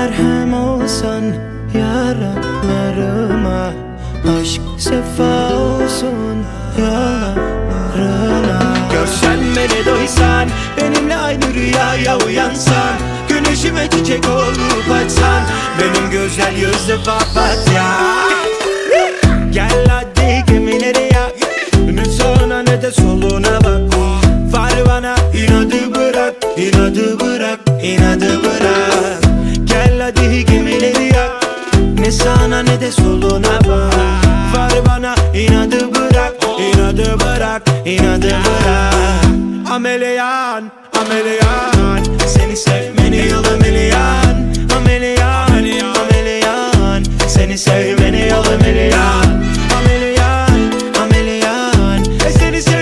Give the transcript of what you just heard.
merhem olsan yaralarıma Aşk sefa olsun yollarına Görsen beni doysan Benimle aynı rüyaya uyansan Güneşime çiçek olup açsan Benim güzel yüzlü papatya. Gel hadi gemileri yak Ne sağına ne de soluna bak. Var bana inadı bırak inadı bırak Ne sağına ne de soluna bak. Var bana inadı bırak inadı bırak inadı bırak. Ameleyan ameleyan Seni sevmeni yıl ameleyan Ameleyan ameleyan Seni sevmeni yıl ameleyan Ameleyan Seni sevmeni